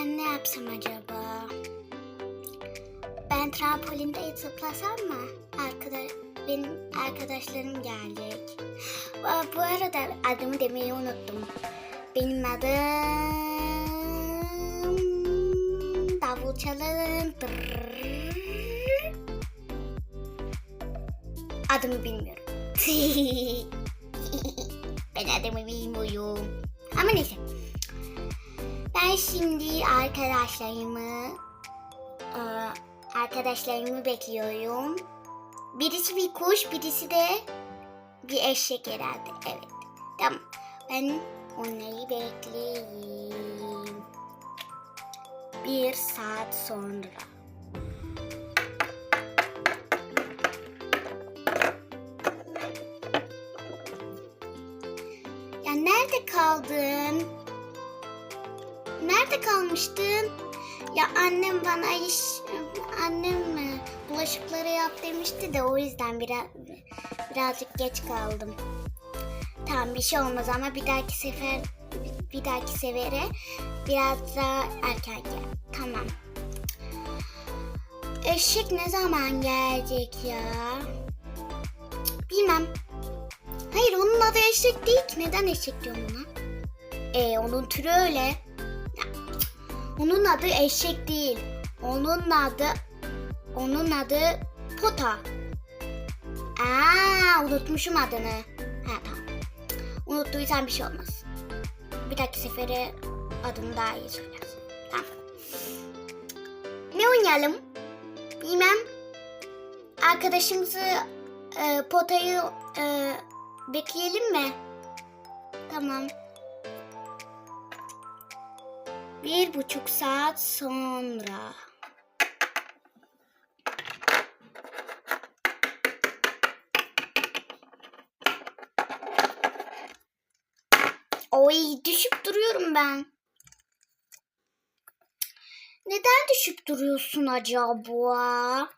Ben ne yapsam acaba? Ben trampolində zıplasam mı? Arkadaş, benim arkadaşlarım gelecek. Bu arada adımı demeyi unuttum. Benim adım davul çalın. Adımı bilmiyorum. ben adımı bilmiyorum. Ama neyse. Ben şimdi arkadaşlarımı e, arkadaşlarımı bekliyorum. Birisi bir kuş, birisi de bir eşek herhalde. Evet. Tamam. Ben onları bekleyeyim. Bir saat sonra. Ya nerede kaldın? Nerede kalmıştın? Ya annem bana iş, annem mi bulaşıkları yap demişti de o yüzden biraz birazcık geç kaldım. Tamam bir şey olmaz ama bir dahaki sefer bir dahaki sefere biraz daha erken gel. Tamam. Eşek ne zaman gelecek ya? Bilmem. Hayır onun adı eşek değil ki. Neden eşek diyorum ona? E onun türü öyle. Onun adı eşek değil. Onun adı onun adı Pota. Aa unutmuşum adını. Ha tamam. Unuttuysan bir şey olmaz. Bir dahaki sefere adını daha iyi söylersin. Tamam. Ne oynayalım? Bilmem. Arkadaşımızı e, Pota'yı e, bekleyelim mi? Tamam. Bir buçuk saat sonra. Oy düşüp duruyorum ben. Neden düşüp duruyorsun acaba?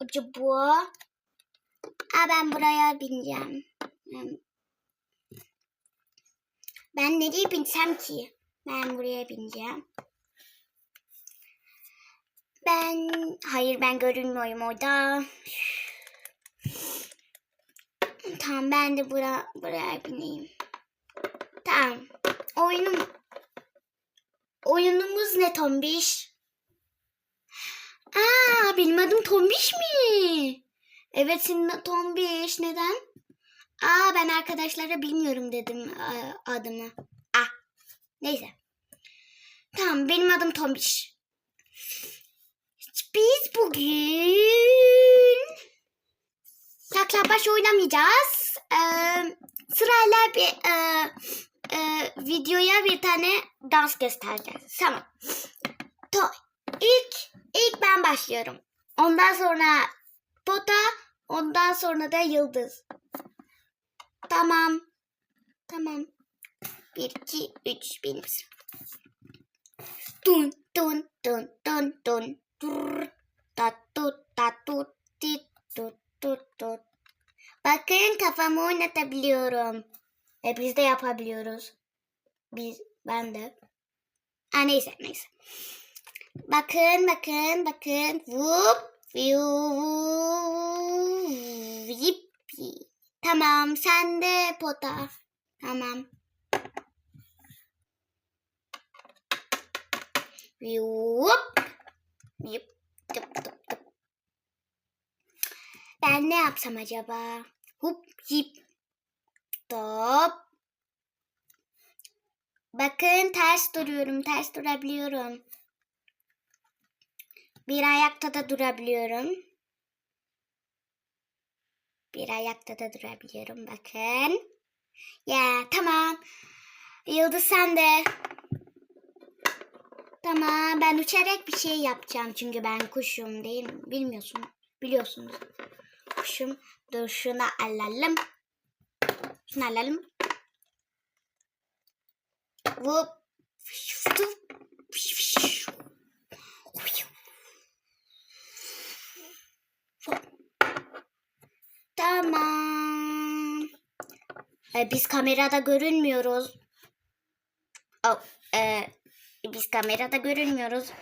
Acaba? Aa, ben buraya bineceğim. Hmm. Ben nereye binsem ki? Ben buraya bineceğim. Ben hayır ben görünmüyorum orada. Tamam ben de bura, buraya bineyim. Tamam. Oyunum oyunumuz ne Tombiş? Aa benim adım Tombiş mi? Evet senin Tombiş. Neden? Aa ben arkadaşlara bilmiyorum dedim adımı. Neyse. Tamam benim adım Tombiş. Biz bugün saklabaş oynamayacağız. Ee, sırayla bir e, e, videoya bir tane dans göstereceğiz. Tamam. To ilk ilk ben başlıyorum. Ondan sonra Pota, ondan sonra da Yıldız. Tamam. Tamam. Bir, iki, üç, benim sıram. Dun dun dun dun dun. Dur, ta tu ta tu ti tu tu tu. Bakın kafamı oynatabiliyorum. E biz de yapabiliyoruz. Biz, ben de. Ha neyse neyse. Bakın bakın bakın. Vup. Yippi. Tamam sen de pota. Tamam. Yup. Yup. Tıp tıp tıp. Ben ne yapsam acaba? Hup yip. Top. Bakın ters duruyorum. Ters durabiliyorum. Bir ayakta da durabiliyorum. Bir ayakta da durabiliyorum. Bakın. Ya tamam. Yıldız sen de. Tamam ben uçarak bir şey yapacağım. Çünkü ben kuşum değil mi? Bilmiyorsun. Biliyorsunuz. Kuşum. Dur şunu alalım. Şunu alalım. Vup. Tamam. E, biz kamerada görünmüyoruz. Oh, e, Biz kamerada görünmüyoruz.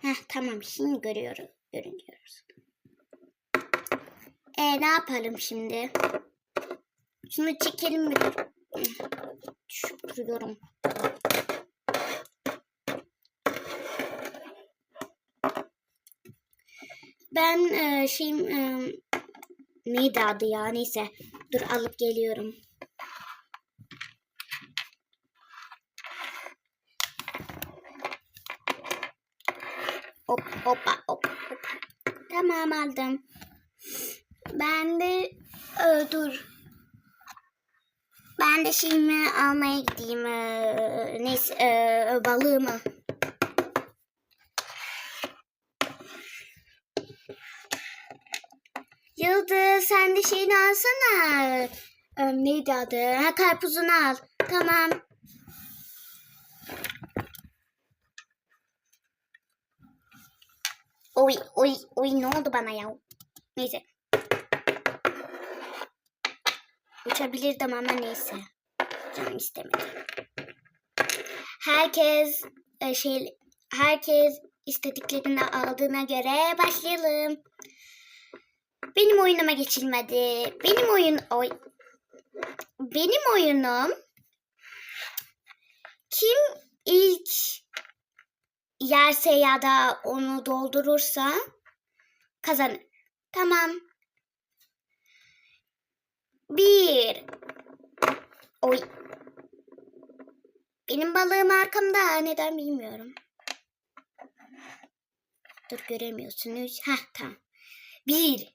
Heh, tamam şimdi görüyoruz. Görünüyoruz. E ne yapalım şimdi? Şunu çekelim mi? Düşürüyorum. Ben e, şeyim e, neydi adı ya neyse dur alıp geliyorum. Hop hoppa hop hop. Tamam aldım. Ben de e, dur. Ben de şeyimi almaya gideyim. E, neyse e, balığımı. Yıldız sen de şeyini alsana. E, neydi adı? Ha, karpuzunu al. Tamam. Oy oy oy ne oldu bana ya? Neyse. Uçabilirdim ama neyse. Canım istemedi. Herkes e, şey herkes istediklerini aldığına göre başlayalım. Benim oyunuma geçilmedi. Benim oyun oy benim oyunum kim ilk yerse ya da onu doldurursa kazanır. Tamam. Bir. Oy. Benim balığım arkamda. Neden bilmiyorum. Dur göremiyorsunuz. Heh tamam. Bir.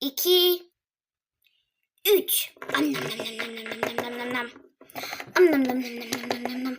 iki, Üç. Am nam nam nam nam nam nam nam nam nam. Am nam nam nam nam nam nam nam.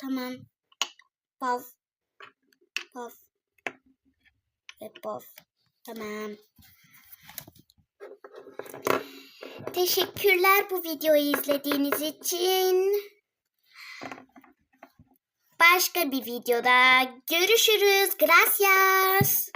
Tamam. Pav. Pav. Ve pav. Tamam. Teşekkürler bu videoyu izlediğiniz için. Başka bir videoda görüşürüz. Gracias.